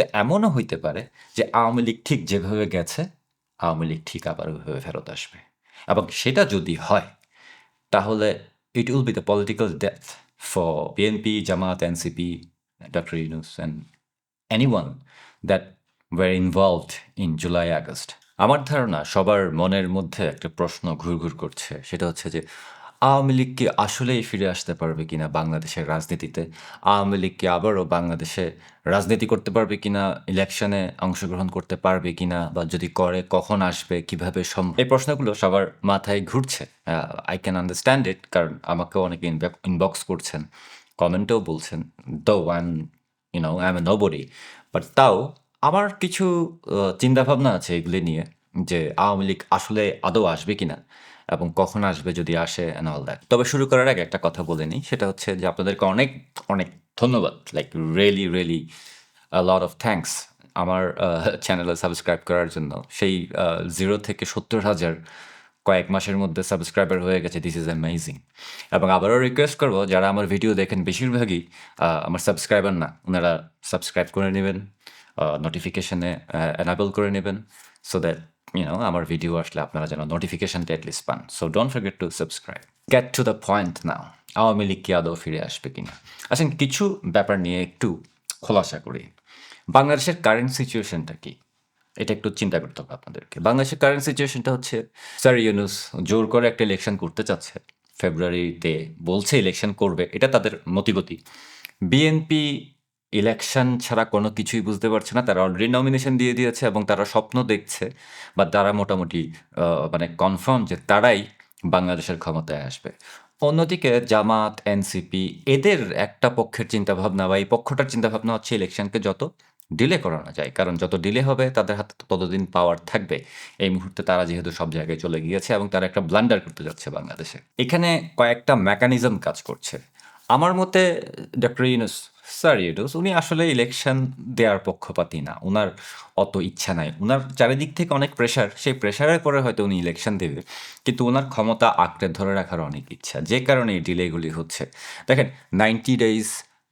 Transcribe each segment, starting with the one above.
তো এমনও হইতে পারে যে আওয়ামী লীগ ঠিক যেভাবে গেছে, আওয়ামী লীগ ঠিক আবার ওইভাবে ফেরত আসবে। এবং সেটা যদি হয়, তাহলে it will be the political death for BNP Jamaat NCP doctor Yunus and anyone that were involved in July August আমার ধারণা সবার মনের মধ্যে একটা প্রশ্ন ঘুরঘুর করছে, সেটা হচ্ছে যে আওয়ামী লীগ কি আসলেই ফিরে আসতে পারবে কিনা বাংলাদেশের রাজনীতিতে? আওয়ামী লীগ কি আবারও বাংলাদেশে রাজনীতি করতে পারবে কিনা? ইলেকশনে অংশগ্রহণ করতে পারবে কিনা? বা যদি করে, কখন আসবে? কীভাবে সম্ভব এই প্রশ্নগুলো সবার মাথায় ঘুরছে। আই ক্যান আন্ডারস্ট্যান্ড ইট কারণ আমাকেও অনেকে ইনবক্স করছেন, কমেন্টেও বলছেন though one you know I am a nobody but তাও আমার কিছু চিন্তাভাবনা আছে এগুলি নিয়ে, যে আওয়ামী লীগ আসলে আদৌ আসবে কিনা। এবং কখন আসবে যদি আসে অ্যান্ড অল দ্যাট তবে শুরু করার আগে একটা কথা বলে নিই, সেটা হচ্ছে যে আপনাদেরকে অনেক অনেক ধন্যবাদ। Like really really lot of thanks আমার চ্যানেলে সাবস্ক্রাইব করার জন্য। সেই জিরো থেকে সত্তর হাজার কয়েক মাসের মধ্যে সাবস্ক্রাইবার হয়ে গেছে। দিস ইজ অ্যামেজিং এবং আবারও রিকোয়েস্ট করব, যারা আমার ভিডিও দেখেন বেশিরভাগই আমার সাবস্ক্রাইবার না, ওনারা সাবস্ক্রাইব করে নেবেন নোটিফিকেশনে এনাবেল করে নেবেন সো দ্যাট ইউনো আমার ভিডিও আসলে আপনারা যেন নোটিফিকেশনটা অ্যাটলিস্ট পান। So don't forget to subscribe get to the point now Awami League কি আদৌ ফিরে আসবে কিনা? আসেন কিছু ব্যাপার নিয়ে একটু খোলাসা করি। বাংলাদেশের কারেন্ট সিচুয়েশনটা কি? এটা একটু চিন্তা করতে হবে আপনাদেরকে। বাংলাদেশের কারেন্ট সিচুয়েশনটা হচ্ছে স্যার ইউনুস জোর করে একটা ইলেকশন করতে চাচ্ছে। ফেব্রুয়ারিতে বলছে ইলেকশন করবে। এটা তাদের মতিগতি। বিএনপি ইলেকশন ছাড়া কোনো কিছুই বুঝতে পারছে না। তারা অলরেডি নমিনেশন দিয়ে দিয়েছে এবং তারা স্বপ্ন দেখছে বা তারা মোটামুটি মানে কনফার্ম যে তারাই বাংলাদেশের ক্ষমতায় আসবে। অন্যদিকে জামাত এনসিপি এদের একটা পক্ষের চিন্তাভাবনা বা এই পক্ষটার চিন্তাভাবনা হচ্ছে ইলেকশনকে যত ডিলে করানো যায়, কারণ যত ডিলে হবে তাদের হাতে ততদিন পাওয়ার থাকবে। এই মুহূর্তে তারা যেহেতু সব জায়গায় চলে গিয়েছে এবং তারা একটা ব্লান্ডার করতে যাচ্ছে বাংলাদেশে। এখানে কয়েকটা মেকানিজম কাজ করছে। আমার মতে ডক্টর ইউনুস স্যার ইউডোস উনি আসলে ইলেকশন দেওয়ার পক্ষপাতী না। ওনার অত ইচ্ছা নাই। ওনার চারিদিক থেকে অনেক প্রেশার সেই প্রেশারের পরে হয়তো উনি ইলেকশন দেবে। কিন্তু ওনার ক্ষমতা আঁকড়ে ধরে রাখার অনেক ইচ্ছা। যে কারণে এই ডিলেগুলি হচ্ছে। দেখেন নাইনটি ডেইজ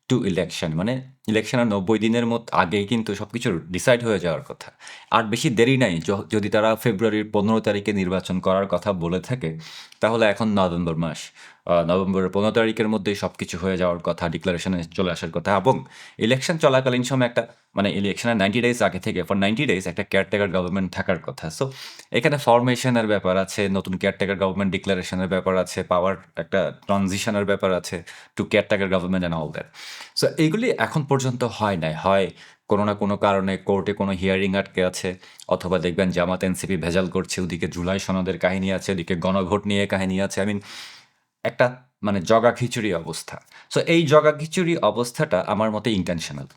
টু ইলেকশন মানে ইলেকশনের নব্বই দিনের মতো আগেই কিন্তু সব কিছু ডিসাইড হয়ে যাওয়ার কথা। আর বেশি দেরি নাই যদি তারা ফেব্রুয়ারির পনেরো তারিখে নির্বাচন করার কথা বলে থাকে, তাহলে এখন নভেম্বর মাস। নভেম্বরের পনেরো তারিখের মধ্যেই সব কিছু হয়ে যাওয়ার কথা ডিক্লারেশনে চলে আসার কথা। এবং ইলেকশন চলাকালীন সময় একটা মানে ইলেকশনের নাইনটি ডেজ আগে থেকে ফর নাইনটি ডেজ একটা কেয়ারটেকার গভর্নমেন্ট থাকার কথা। সো এখানে ফরমেশনের ব্যাপার আছে, নতুন কেয়ারটেকার গভর্নমেন্ট ডিক্লারেশনের ব্যাপার আছে পাওয়ার একটা ট্রানজিশনের ব্যাপার আছে to caretaker government and all that so এইগুলি এখন পর্যন্ত হয় নাই। হয় কোনো না কোনো কারণে কোর্টে কোনো হিয়ারিং আটকে আছে, অথবা দেখবেন জামাত এনসিপি ভেজাল করছে, ওদিকে জুলাই সনদের কাহিনী আছে, ওদিকে গণভোট নিয়ে কাহিনী আছে। আই মিন একটা মানে জগা খিচুড়ি অবস্থা। সো এই জগা খিচুড়ি অবস্থাটা আমার মতে ইন্টেনশনাল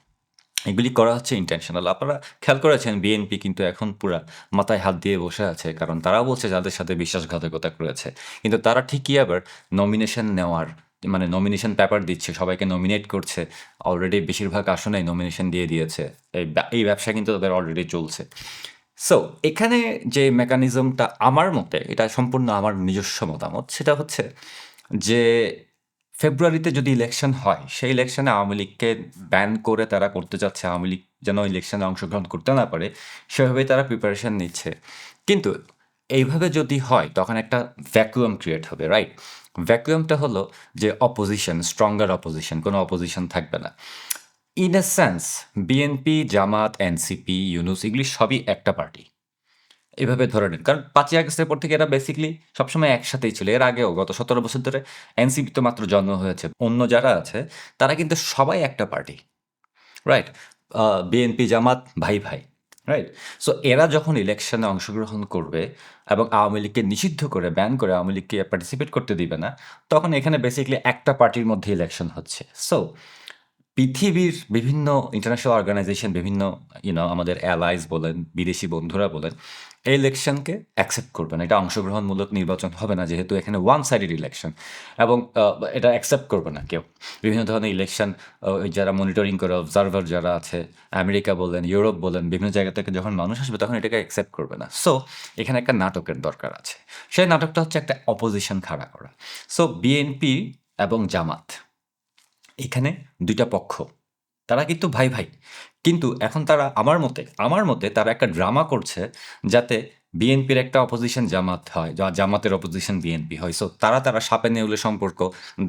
এগুলি করা হচ্ছে ইন্টেনশনাল আপনারা খেয়াল করেছেন, বিএনপি কিন্তু এখন পুরা মাথায় হাত দিয়ে বসে আছে, কারণ তারা বলছে যাদের সাথে বিশ্বাসঘাতকতা করেছে। কিন্তু তারা ঠিকই আবার নমিনেশন নেওয়ার মানে নমিনেশন পেপার দিচ্ছে, সবাইকে নমিনেট করছে অলরেডি বেশিরভাগ আসনেই নমিনেশন দিয়ে দিয়েছে। এই এই ব্যবসা কিন্তু তাদের অলরেডি চলছে। সো এখানে যে মেকানিজমটা আমার মতে, এটা সম্পূর্ণ আমার নিজস্ব মতামত, সেটা হচ্ছে যে ফেব্রুয়ারিতে যদি ইলেকশন হয়, সেই ইলেকশনে আওয়ামী লীগকে ব্যান করে তারা করতে চাচ্ছে আওয়ামী লীগ যেন ইলেকশনে অংশগ্রহণ করতে না পারে, সেভাবেই তারা প্রিপারেশন নিচ্ছে। কিন্তু এইভাবে যদি হয়, তখন একটা ভ্যাকুয়াম ক্রিয়েট হবে রাইট ভ্যাকুয়ামটা হলো যে অপোজিশন স্ট্রঙ্গার অপোজিশন কোনো অপোজিশন থাকবে না। In a sense BNP Jamaat NCP Yunus এগুলি সবই একটা পার্টি এভাবে ধরে নেন, কারণ পাঁচই আগস্টের পর থেকে এরা বেসিকলি সবসময় একসাথেই ছিল। এর আগেও গত সতেরো বছর ধরে এনসিপি তো মাত্র জন্ম হয়েছে। অন্য যারা আছে, তারা কিন্তু সবাই একটা পার্টি রাইট বিএনপি জামাত, ভাই ভাই। রাইট সো এরা যখন ইলেকশনে অংশগ্রহণ করবে এবং আওয়ামী লীগকে নিষিদ্ধ করে ব্যান করে আওয়ামী লীগকে পার্টিসিপেট করতে দিবে না, তখন এখানে বেসিক্যালি একটা পার্টির মধ্যে ইলেকশন হচ্ছে। সো পৃথিবীর বিভিন্ন ইন্টারন্যাশনাল অর্গানাইজেশন বিভিন্ন ইউনো আমাদের অ্যালাইজ বলেন, বিদেশি বন্ধুরা বলেন এই ইলেকশনকে অ্যাকসেপ্ট করবে না। এটা অংশগ্রহণমূলক নির্বাচন হবে না, যেহেতু এখানে ওয়ান সাইডেড ইলেকশন এবং এটা অ্যাকসেপ্ট করবে না কেউ। বিভিন্ন ধরনের ইলেকশন যারা মনিটরিং করে অবজারভার যারা আছে, আমেরিকা বলেন, ইউরোপ বলেন, বিভিন্ন জায়গা থেকে যখন মানুষ আসবে, তখন এটাকে অ্যাকসেপ্ট করবে না। সো এখানে একটা নাটকের দরকার আছে। সেই নাটকটা হচ্ছে একটা অপোজিশন খাড়া করা। সো বিএনপি এবং জামাত, এখানে দুইটা পক্ষ তারা কিন্তু ভাই ভাই। কিন্তু এখন তারা আমার মতে আমার মতে তারা একটা ড্রামা করছে যাতে বিএনপির একটা অপোজিশন জামাত হয়, যা জামাতের অপোজিশন বিএনপি হয়। সো তারা তারা সাপে নেউলে সম্পর্ক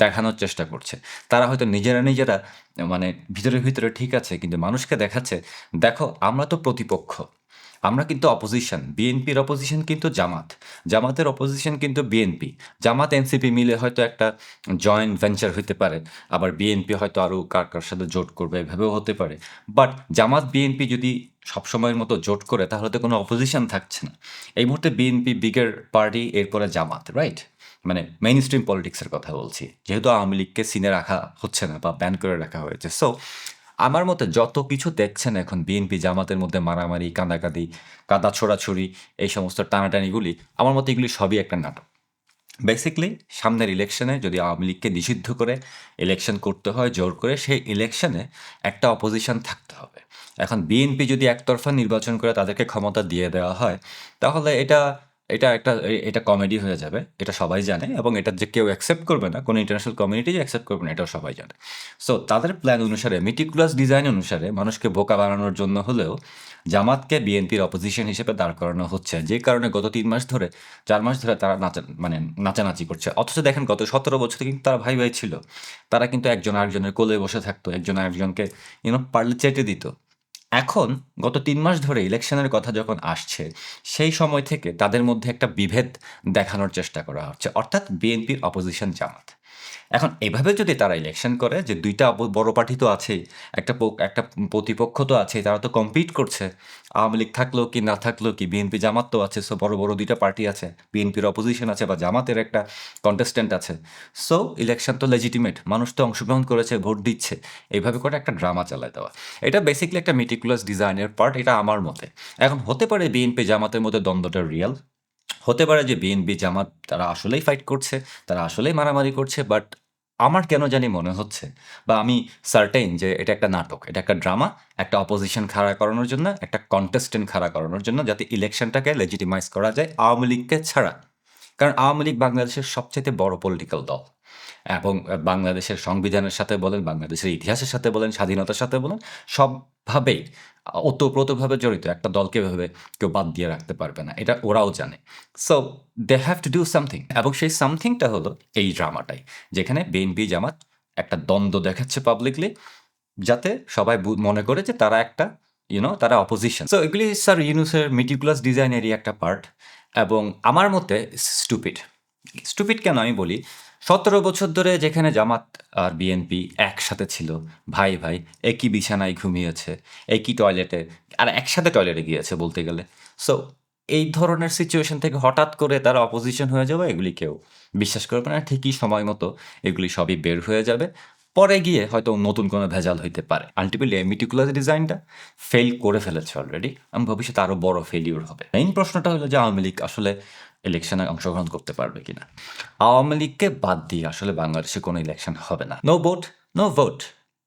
দেখানোর চেষ্টা করছে। তারা হয়তো নিজেরা নিজেরা মানে ভিতরে ভিতরে ঠিক আছে, কিন্তু মানুষকে দেখাচ্ছে, দেখো, আমরা তো প্রতিপক্ষ। আমরা কিন্তু অপোজিশন বিএনপির অপোজিশন কিন্তু জামাত। জামাতের অপোজিশন কিন্তু বিএনপি জামাত এনসিপি মিলে হয়তো একটা জয়েন্ট ভেঞ্চার হতে পারে। আবার বিএনপি হয়তো আরও কার কার সাথে জোট করবে, এভাবেও হতে পারে। বাট জামাত বিএনপি যদি সবসময়ের মতো জোট করে, তাহলে তো কোনো অপোজিশন থাকছে না। এই মুহূর্তে বিএনপি বিগের পার্টি এরপরে জামাত রাইট মানে মেইন স্ট্রিম পলিটিক্সের কথা বলছি। যেহেতু আওয়ামী লীগকে সিনে রাখা হচ্ছে না বা ব্যান করে রাখা হয়েছে। সো আমার মতে যত কিছু দেখছেন এখন বিএনপি জামাতের মধ্যে মারামারি, কাঁদাকাঁদি, কাদা ছোড়াছুড়ি, এই সমস্ত টানাটানিগুলি, আমার মতে এগুলি সবই একটা নাটক। বেসিকলি সামনের ইলেকশনে যদি আওয়ামী লীগকে নিষিদ্ধ করে ইলেকশন করতে হয়, জোর করে, সেই ইলেকশনে একটা অপোজিশন থাকতে হবে। এখন বিএনপি যদি একতরফা নির্বাচন করে তাদেরকে ক্ষমতা দিয়ে দেওয়া হয়, তাহলে এটা এটা একটা এটা কমেডি হয়ে যাবে, এটা সবাই জানে এবং এটা যে কেউ অ্যাকসেপ্ট করবে না, কোনো ইন্টারন্যাশনাল কমিউনিটি যে অ্যাকসেপ্ট করবে না, এটাও সবাই জানে। সো তাদের প্ল্যান অনুসারে মিটিকুলাস ডিজাইন অনুসারে মানুষকে বোকা বানানোর জন্য হলেও জামাতকে বিএনপির অপোজিশন হিসেবে দাঁড় করানো হচ্ছে। যে কারণে গত তিন মাস ধরে, চার মাস ধরে তারা নাচা মানে নাচানাচি করছে। অথচ দেখেন, গত সতেরো বছরে কিন্তু তারা ভাই ভাই ছিল। তারা কিন্তু একজন আরেকজনের কোলে বসে থাকতো, একজন আরেকজনকে ইউনো পারলে চেটে দিত। এখন গত তিন মাস ধরে ইলেকশনের কথা যখন আসছে, সেই সময় থেকে তাদের মধ্যে একটা বিভেদ দেখানোর চেষ্টা করা হচ্ছে। অর্থাৎ বিএনপির অপোজিশন জামাত। এখন এভাবে যদি তারা ইলেকশন করে যে দুইটা বড় পার্টি তো আছেই, একটা একটা প্রতিপক্ষ তো আছেই, তারা তো কম্পিট করছে। আওয়ামী লীগ থাকলেও কি না থাকলেও কি বিএনপি জামাত তো আছে সো বড় বড় দুইটা পার্টি আছে। বিএনপির অপোজিশন আছে বা জামাতের একটা কন্টেস্ট্যান্ট আছে। সো ইলেকশন তো লেজিটিমেট মানুষ তো অংশগ্রহণ করেছে, ভোট দিচ্ছে। এইভাবে করে একটা ড্রামা চালায় দেওয়া। এটা বেসিক্যালি একটা মিটিকুলাস ডিজাইনের পার্ট এটা আমার মতে। এখন হতে পারে বিএনপি জামাতের মধ্যে দ্বন্দ্বটা রিয়েল হতে পারে যে বিএনপি জামাত তারা আসলেই ফাইট করছে, তারা আসলেই মারামারি করছে বাট আমার কেন জানি মনে হচ্ছে বা আমি সার্টেন যে এটা একটা নাটক, এটা একটা ড্রামা একটা অপোজিশন খাড়া করানোর জন্য, একটা কন্টেস্টেন্ট খাড়া করানোর জন্য যাতে ইলেকশনটাকে লেজিটিমাইজ করা যায় আওয়ামী লীগকে ছাড়া। কারণ আওয়ামী লীগ বাংলাদেশের সবচেয়ে বড় পলিটিক্যাল দল। এবং বাংলাদেশের সংবিধানের সাথে বলেন, বাংলাদেশের ইতিহাসের সাথে বলেন, স্বাধীনতার সাথে বলেন, সবভাবেই ওতপ্রোতভাবে জড়িত। একটা দলকে ভাবে কেউ বাদ দিয়ে রাখতে পারবে না। এটা ওরাও জানে। So they have to do something এবং সেই সামথিংটা হলো এই ড্রামাটাই যেখানে বিএনপি জামাত একটা দ্বন্দ্ব দেখাচ্ছে পাবলিকলি যাতে সবাই মনে করে যে তারা একটা ইউনো তারা অপোজিশন সো এগুলি স্যার ইউনুসের মিটিকুলাস ডিজাইনেরই একটা পার্ট এবং আমার মতে স্টুপিড স্টুপিড কেন আমি বলি? সতেরো বছর ধরে যেখানে জামাত আর বিএনপি একসাথে ছিল, ভাই ভাই, একই বিছানায় ঘুমিয়েছে, একই টয়লেটে আর একসাথে টয়লেটে গিয়েছে বলতে গেলে। সো এই ধরনের সিচুয়েশন থেকে হঠাৎ করে তারা অপোজিশন হয়ে যাবে, এগুলি কেউ বিশ্বাস করবে না। ঠিকই সময় মতো এগুলি সবই বের হয়ে যাবে। পরে গিয়ে হয়তো নতুন কোনো ভেজাল হইতে পারে। আলটিমেটলি মিটিকুলার ডিজাইনটা ফেল করে ফেলেছে অলরেডি এবং ভবিষ্যতে আরও বড় ফেলিওর হবে। মেইন প্রশ্নটা হলো যে আওয়ামী লীগ আসলে ইলেকশনে অংশগ্রহণ করতে পারবে কিনা? আওয়ামী লীগকে বাদ দিয়ে আসলে বাংলাদেশে কোনো ইলেকশন হবে না। নো ভোট নো ভোট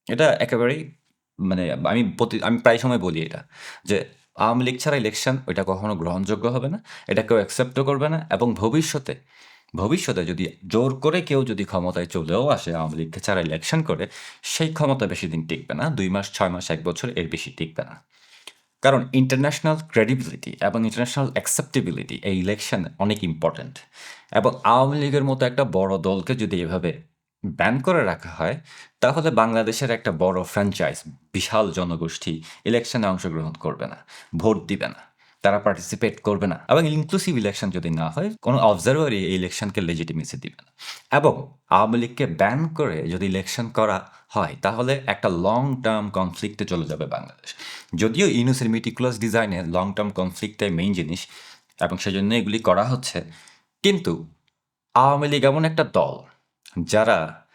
এটা একেবারেই মানে আমি প্রতি- আমি প্রায় সময় বলি এটা, যে আওয়ামী লীগ ছাড়া ইলেকশন ওইটা কখনো গ্রহণযোগ্য হবে না, এটা কেউ অ্যাকসেপ্টও করবে না এবং ভবিষ্যতে ভবিষ্যতে যদি জোর করে কেউ যদি ক্ষমতায় চলেও আসে, আওয়ামী লীগকে ছাড়া ইলেকশন করে, সেই ক্ষমতা বেশি দিন টিকবে না, দুই মাস, ছয় মাস, এক বছর এর বেশি টিকবে না। কারণ ইন্টারন্যাশনাল ক্রেডিবিলিটি এবং ইন্টারন্যাশনাল অ্যাকসেপ্টেবিলিটি এই ইলেকশন অনেক ইম্পর্ট্যান্ট এবং আওয়ামী লীগের মতো একটা বড় দলকে যদি এভাবে ব্যান করে রাখা হয়, তাহলে বাংলাদেশের একটা বড় ফ্র্যাঞ্চাইজ বিশাল জনগোষ্ঠী ইলেকশনে অংশগ্রহণ করবে না, ভোট দিবে না। তারা পার্টিসিপেট করবে না। এবং ইনক্লুসিভ ইলেকশন যদি না হয়, কোনো অবজারভারই এই ইলেকশনকে লেজিটিমেসি দিবে না। এবং আওয়ামী লীগকে ব্যান করে যদি ইলেকশন করা হয়, তাহলে একটা লং টার্ম কনফ্লিক্টে চলে যাবে বাংলাদেশ। যদিও ইউনুসের মিটিকুলাস ডিজাইনে লং টার্ম কনফ্লিক্টটাই মেইন জিনিস, এবং সেজন্য এগুলি করা হচ্ছে। কিন্তু আওয়ামী লীগ এমন একটা দল, যারা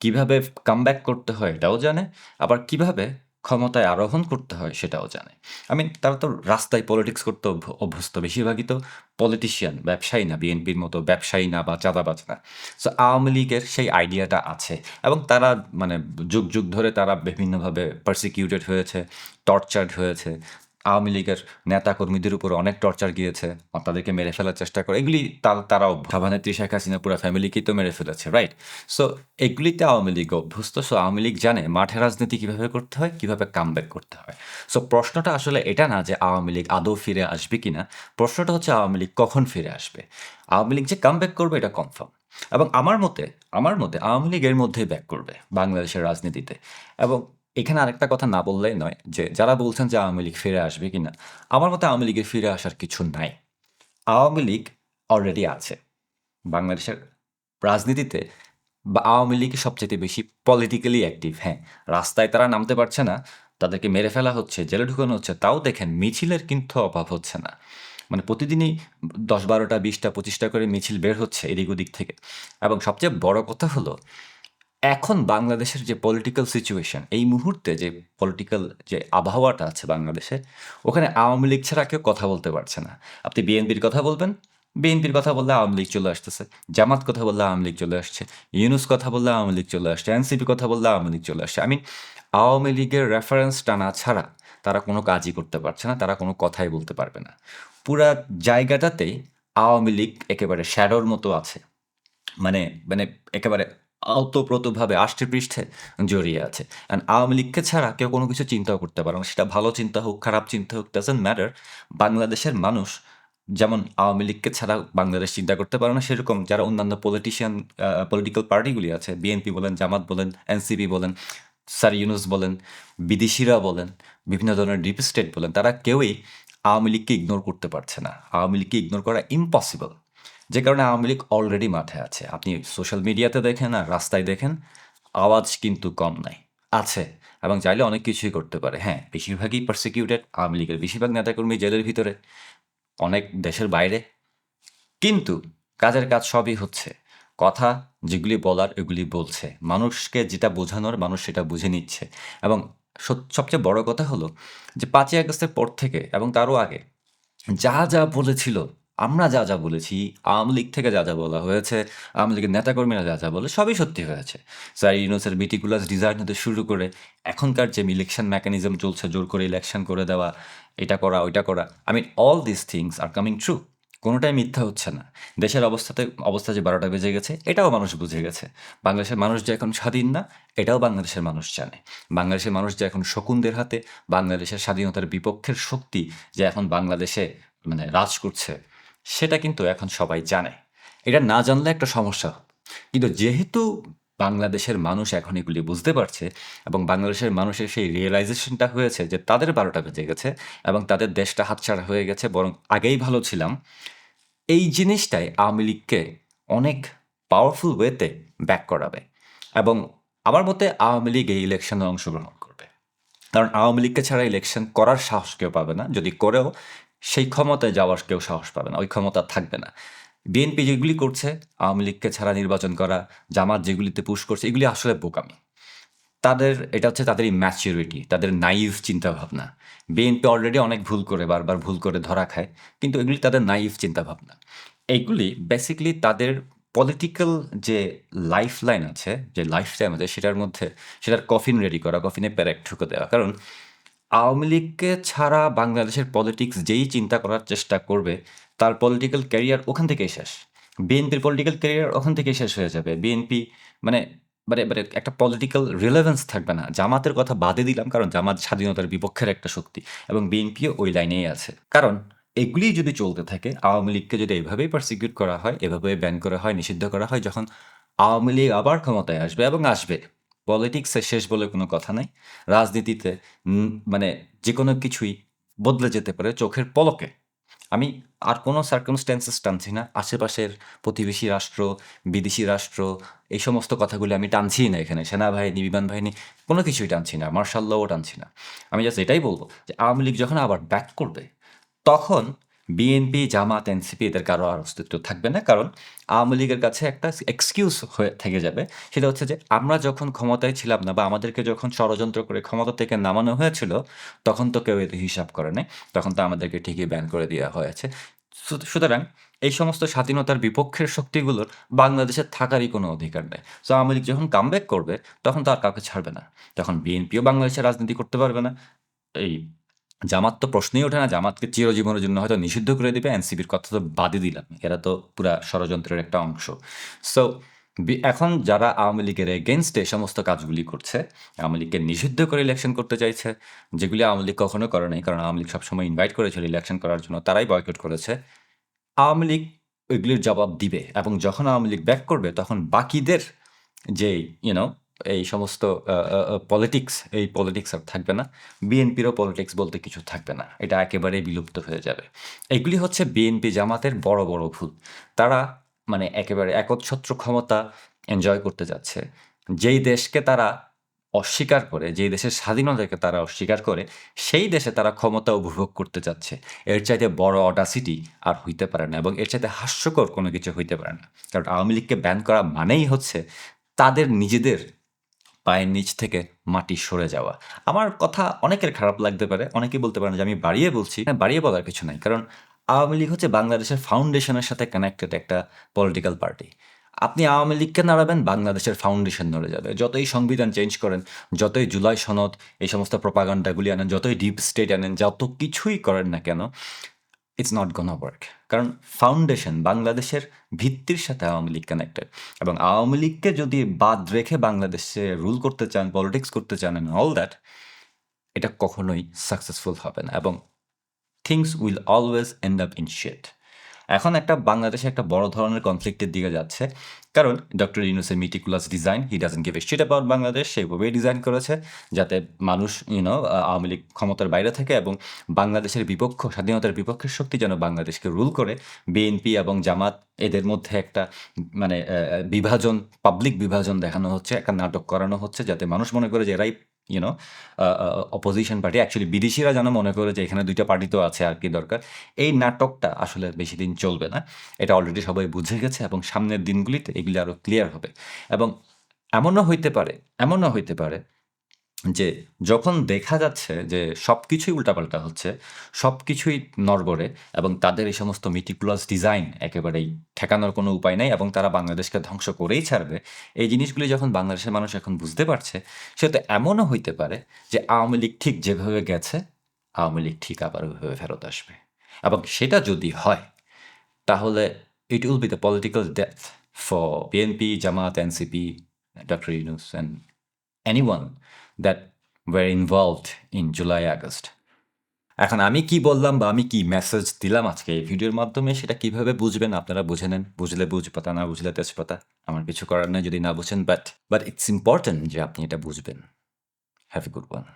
কীভাবে কামব্যাক করতে হয় এটাও জানে, আবার কীভাবে ক্ষমতায় আরোহণ করতে হয় সেটাও জানে। আমি তারা তো রাস্তায় পলিটিক্স করতে অভ্যস্ত বেশিরভাগই তো পলিটিশিয়ান ব্যবসায়ী না বিএনপির মতো ব্যবসায়ী না বা চাঁদাবাজ না। সো আওয়ামী লীগের সেই আইডিয়াটা আছে এবং তারা মানে যুগ যুগ ধরে তারা বিভিন্নভাবে পারসিকিউটেড হয়েছে টর্চার্ড হয়েছে আওয়ামী লীগের নেতা কর্মীদের উপর অনেক টর্চার গিয়েছে তাদেরকে মেরে ফেলার চেষ্টা করে। এগুলি তারাও সভানেত্রী শেখ হাসিনা, পুরো ফ্যামিলিকেই তো মেরে ফেলেছে রাইট সো এগুলিতে আওয়ামী লীগ অভ্যস্ত সো আওয়ামী লীগ জানে মাঠে রাজনীতি কীভাবে করতে হয়, কীভাবে কামব্যাক করতে হয়। সো প্রশ্নটা আসলে এটা না যে আওয়ামী লীগ আদৌ ফিরে আসবে কিনা, প্রশ্নটা হচ্ছে আওয়ামী লীগ কখন ফিরে আসবে? আওয়ামী লীগ যে কামব্যাক করবে, এটা কনফার্ম এবং আমার মতে আমার মতে আওয়ামী লীগ এর মধ্যেই ব্যাক করবে বাংলাদেশের রাজনীতিতে। এবং এখানে আরেকটা কথা না বললেই নয় যে যারা বলছেন যে আওয়ামী লীগ ফিরে আসবে কিনা, আমার মতে আওয়ামী লীগের ফিরে আসার কিছু নাই। আওয়ামী লীগ অলরেডি আছে। বাংলাদেশের রাজনীতিতে বা আওয়ামী লীগ সবচেয়ে বেশি পলিটিক্যালি অ্যাক্টিভ হ্যাঁ রাস্তায় তারা নামতে পারছে না, তাদেরকে মেরে ফেলা হচ্ছে, জেলে ঢুকানো হচ্ছে, তাও দেখেন মিছিলের কিন্তু অভাব হচ্ছে না। মানে প্রতিদিনই দশ বারোটা, বিশটা, পঁচিশটা করে মিছিল বের হচ্ছে এদিক ওদিক থেকে। এবং সবচেয়ে বড় কথা হলো এখন বাংলাদেশের যে পলিটিক্যাল সিচুয়েশন এই মুহূর্তে যে পলিটিক্যাল যে আবহাওয়াটা আছে বাংলাদেশে, ওখানে আওয়ামী লীগ ছাড়া কেউ কথা বলতে পারছে না। আপনি বিএনপির কথা বলবেন, বিএনপির কথা বললে আওয়ামী লীগ চলে আসতেছে। জামাত কথা বললে আওয়ামী লীগ চলে আসছে। ইউনুস কথা বললে আওয়ামী লীগ চলে আসছে। এনসিপি কথা বললে আওয়ামী লীগ চলে আসছে। আমি আওয়ামী লীগের রেফারেন্স টানা ছাড়া তারা কোনো কাজই করতে পারছে না, তারা কোনো কথাই বলতে পারবে না। পুরা জায়গাটাতেই আওয়ামী লীগ একেবারে শ্যাডোর মতো আছে। মানে মানে একেবারে আওতপ্রোতভাবে আষ্টে পৃষ্ঠে জড়িয়ে আছে। অ্যান্ড আওয়ামী লীগকে ছাড়া কেউ কোনো কিছু চিন্তাও করতে পারে না। সেটা ভালো চিন্তা হোক, খারাপ চিন্তা হোক ডাজেন্ট ম্যাটার বাংলাদেশের মানুষ যেমন আওয়ামী লীগকে ছাড়া বাংলাদেশ চিন্তা করতে পারে না, সেরকম যারা অন্যান্য পলিটিশিয়ান পলিটিক্যাল পার্টিগুলি আছে বিএনপি বলেন, জামাত বলেন এনসিপি বলেন, স্যার ইউনুস বলেন, বিদেশিরা বলেন, বিভিন্ন ধরনের ডিপ স্টেট বলেন, তারা কেউই আওয়ামী লীগকে ইগনোর করতে পারছে না। আওয়ামী লীগকে ইগনোর করা ইম্পসিবল যে কারণে আওয়ামী লীগ অলরেডি মাঠে আছে। আপনি সোশ্যাল মিডিয়াতে দেখেন আর রাস্তায় দেখেন, আওয়াজ কিন্তু কম নাই। আছে, এবং চাইলে অনেক কিছুই করতে পারে। হ্যাঁ বেশিরভাগই পারসিকিউটেড আওয়ামী লীগের। বেশিরভাগ নেতাকর্মী জেলের ভিতরে, অনেক দেশের বাইরে। কিন্তু কাজের কাজ সবই হচ্ছে। কথা যেগুলি বলার, এগুলি বলছে। মানুষকে যেটা বোঝানোর, মানুষ সেটা বুঝে নিচ্ছে। এবং সবচেয়ে বড় কথা হলো যে, পাঁচই আগস্টের পর থেকে এবং তারও আগে যা যা বলেছিল আমরা যা যা বলেছি, আওয়ামী লীগ থেকে যা যা বলা হয়েছে, আওয়ামী লীগের নেতাকর্মীরা যা যা বলে সবই সত্যি হয়েছে। স্যার ইউনুসের মিটিকুলাস ডিজাইন হতে শুরু করে এখনকার যে ইলেকশন মেকানিজম চলছে, জোর করে ইলেকশন করে দেওয়া, এটা করা, ওইটা করা I mean all this things are coming true কোনোটাই মিথ্যা হচ্ছে না। দেশের অবস্থাতে, অবস্থা যে বারোটা বেজে গেছে, এটাও মানুষ বুঝে গেছে। বাংলাদেশের মানুষ যে এখন স্বাধীন না, এটাও বাংলাদেশের মানুষ জানে। বাংলাদেশের মানুষ যে এখন শকুনদের হাতে, বাংলাদেশের স্বাধীনতার বিপক্ষের শক্তি যে এখন বাংলাদেশে মানে রাজ করছে সেটা কিন্তু এখন সবাই জানে। এটা না জানলে একটা সমস্যা। কিন্তু যেহেতু বাংলাদেশের মানুষ এখন এগুলি বুঝতে পারছে এবং বাংলাদেশের মানুষের সেই রিয়েলাইজেশনটা হয়েছে যে তাদের বারোটা বেজে গেছে এবং তাদের দেশটা হাতছাড়া হয়ে গেছে, বরং আগেই ভালো ছিলাম, এই জিনিসটাই আওয়ামী লীগকে অনেক পাওয়ারফুল ওয়েতে ব্যাক করাবে এবং আমার মতে আওয়ামী লীগ এই ইলেকশনে অংশগ্রহণ করবে। কারণ আওয়ামী লীগকে ছাড়া ইলেকশন করার সাহস কেউ পাবে না। যদি করেও সেই ক্ষমতায় যাওয়ার কেউ সাহস পাবে না, ওই ক্ষমতা থাকবে না। বিএনপি যেগুলি করছে, আওয়ামী লীগকে ছাড়া নির্বাচন করা, জামাত যেগুলিতে পুশ করছে, এগুলি আসলে বোকামি। তাদের, এটা হচ্ছে তাদের ম্যাচিউরিটি তাদের নাইভ চিন্তাভাবনা। বিএনপি অলরেডি অনেক ভুল করে, বারবার ভুল করে ধরা খায়, কিন্তু এগুলি তাদের নাইভ চিন্তাভাবনা। এইগুলি বেসিক্যালি তাদের পলিটিক্যাল যে লাইফ লাইন আছে, যে লাইফ টাইম আছে, সেটার মধ্যে, সেটার কফিন রেডি করা কফিনে প্যারেক ঠুকে দেওয়া। কারণ আওয়ামী লীগকে ছাড়া বাংলাদেশের পলিটিক্স যেই চিন্তা করার চেষ্টা করবে, তার পলিটিক্যাল ক্যারিয়ার ওখান থেকেই শেষ। বিএনপির পলিটিক্যাল ক্যারিয়ার ওখান থেকেই শেষ হয়ে যাবে। বিএনপি মানে মানে মানে একটা পলিটিক্যাল রিলেভেন্স থাকবে না। জামাতের কথা বাদে দিলাম কারণ জামাত স্বাধীনতার বিপক্ষের একটা শক্তি এবং বিএনপিও ওই লাইনেই আছে। কারণ এগুলি যদি চলতে থাকে, আওয়ামী লীগকে যদি এভাবেই পারসিকিউট করা হয় এভাবে ব্যান করা হয়, নিষিদ্ধ করা হয়, যখন আওয়ামী লীগ আবার ক্ষমতায় আসবে এবং আসবে পলিটিক্সে শেষ বলে কোনো কথা নাই। রাজনীতিতে মানে যে কোনো কিছুই বদলে যেতে পারে চোখের পলকে। আমি আর কোনো সার্কামস্ট্যান্সেস টানছি না। আশেপাশের প্রতিবেশী রাষ্ট্র, বিদেশি রাষ্ট্র, এই সমস্ত কথাগুলি আমি টানছি না এখানে। সেনাবাহিনী, বিমান বাহিনী, কোনো কিছুই টানছি না। মার্শাল লও টানছি না। আমি জাস্ট এটাই বলব যে আওয়ামী লীগ যখন আবার ব্যাক করবে, তখন বিএনপি জামাত এনসিপি এদের কারও আর অস্তিত্ব থাকবে না। কারণ আওয়ামী লীগের কাছে একটা এক্সকিউজ হয়ে থেকে যাবে। সেটা হচ্ছে যে, আমরা যখন ক্ষমতায় ছিলাম না বা আমাদেরকে যখন ষড়যন্ত্র করে ক্ষমতা থেকে নামানো হয়েছিল, তখন তো কেউ এতে হিসাব করে নাই। তখন তো আমাদেরকে ঠিকই ব্যান করে দেওয়া হয়েছে। সুতরাং এই সমস্ত স্বাধীনতার বিপক্ষের শক্তিগুলোর বাংলাদেশে থাকারই কোনো অধিকার নেই। সো আওয়ামী লীগ যখন কামব্যাক করবে, তখন তো আর কাউকে ছাড়বে না। তখন বিএনপিও বাংলাদেশে রাজনীতি করতে পারবে না। এই জামাত তো প্রশ্নই ওঠে না, জামাতকে চিরজীবনের জন্য হয়তো নিষিদ্ধ করে দিবে, এনসিপির কথা তো বাদই দিলাম, এরা তো পুরা ষড়যন্ত্রের একটা অংশ। সো এখন যারা আওয়ামী লীগের এগেনস্টে সমস্ত কাজগুলি করছে, আওয়ামী লীগকে নিষিদ্ধ করে ইলেকশন করতে চাইছে, যেগুলি আওয়ামী লীগ কখনো করে নাই, কারণ আওয়ামী লীগ সবসময় ইনভাইট করেছিল ইলেকশন করার জন্য, তারাই বয়কট করেছে, আওয়ামী লীগ ওইগুলির জবাব দিবে এবং যখন আওয়ামী লীগ ব্যাক করবে, তখন বাকিদের যে ইউনো এই সমস্ত পলিটিক্স এই পলিটিক্স আর থাকবে না। বিএনপিরও পলিটিক্স বলতে কিছু থাকবে না। এটা একেবারেই বিলুপ্ত হয়ে যাবে। এগুলি হচ্ছে বিএনপি জামাতের বড় বড় ভুল। তারা মানে একেবারে একচ্ছত্র ক্ষমতা এনজয় করতে যাচ্ছে। যেই দেশকে তারা অস্বীকার করে, যেই দেশের স্বাধীনতাকে তারা অস্বীকার করে, সেই দেশে তারা ক্ষমতা উপভোগ করতে যাচ্ছে। এর চাইতে বড় অডাসিটি আর হইতে পারে না এবং এর চাইতে হাস্যকর কোনো কিছু হইতে পারে না। কারণ আওয়ামী লীগকে ব্যান করা মানেই হচ্ছে তাদের নিজেদের পায়ের নিচ থেকে মাটি সরে যাওয়া। আমার কথা অনেকের খারাপ লাগতে পারে, অনেকেই বলতে পারেন যে আমি বাড়িয়ে বলছি। হ্যাঁ বাড়িয়ে বলার কিছু নাই, কারণ আওয়ামী লীগ হচ্ছে বাংলাদেশের ফাউন্ডেশনের সাথে কানেক্টেড একটা পলিটিক্যাল পার্টি আপনি আওয়ামী লীগকে নাড়াবেন, বাংলাদেশের ফাউন্ডেশন নড়ে যাবে। যতই সংবিধান চেঞ্জ করেন, যতই জুলাই সনদ, এই সমস্ত প্রপাগান্ডাগুলি আনেন, যতই ডিপ স্টেট আনেন, যত কিছুই করেন না কেন ইটস নট গোনা ওয়ার্ক কারণ ফাউন্ডেশন বাংলাদেশের ভিত্তির সাথে আওয়ামী লীগ কানেক্টেড এবং আওয়ামী লীগকে যদি বাদ রেখে বাংলাদেশে রুল করতে চান পলিটিক্স করতে চান অ্যান্ড অল দ্যাট এটা কখনোই সাকসেসফুল হবে না এবং things will always end up in shit এখন একটা বাংলাদেশে একটা বড় ধরনের কনফ্লিক্টের দিকে যাচ্ছে। কারণ ডক্টর ইউনুসের meticulous design he doesn't give a about Bangladesh সেইভাবেই ডিজাইন করেছে, যাতে মানুষ ইউনো আওয়ামী লীগ ক্ষমতার বাইরে থাকে এবং বাংলাদেশের বিপক্ষ, স্বাধীনতার বিপক্ষের শক্তি যেন বাংলাদেশকে রুল করে। বিএনপি এবং জামাত, এদের মধ্যে একটা মানে বিভাজন পাবলিক বিভাজন দেখানো হচ্ছে, একটা নাটক করানো হচ্ছে, যাতে মানুষ মনে করে যে এরাই ইউনো অপোজিশন পার্টি অ্যাকচুয়ালি বিদেশিরা যেন মনে করে যে এখানে দুইটা পার্টি তো আছে আর কি দরকার, এই নাটকটা আসলে বেশি দিন চলবে না। এটা অলরেডি সবাই বুঝে গেছে এবং সামনের দিনগুলিতে এগুলি আরও ক্লিয়ার হবে। এবং এমনও হইতে পারে, এমনও হইতে পারে যে যখন দেখা যাচ্ছে যে সব কিছুই উল্টাপাল্টা হচ্ছে সব কিছুই নড়বড়ে এবং তাদের এই সমস্ত মিটিকুলাস ডিজাইন একেবারেই ঠেকানোর কোনো উপায় নাই এবং তারা বাংলাদেশকে ধ্বংস করেই ছাড়বে, এই জিনিসগুলি যখন বাংলাদেশের মানুষ এখন বুঝতে পারছে, সে তো এমনও হইতে পারে যে আওয়ামী লীগ ঠিক যেভাবে গেছে, আওয়ামী লীগ ঠিক আবার ওইভাবে ফেরত আসবে। এবং সেটা যদি হয়, তাহলে it will be the political death for BNP Jamaat NCP doctor Yunus and anyone that were involved in July, August. এখন আমি কি বললাম বা আমি কি মেসেজ দিলাম আজকে এই ভিডিওর মাধ্যমে, সেটা কীভাবে বুঝবেন আপনারা বুঝে নেন। বুঝলে বুঝপাতা, না বুঝলে তেজপাতা, আমার কিছু করার নেই যদি না বুঝেন বাট বাট ইটস ইম্পর্টেন্ট যে আপনি এটা বুঝবেন। Have a good one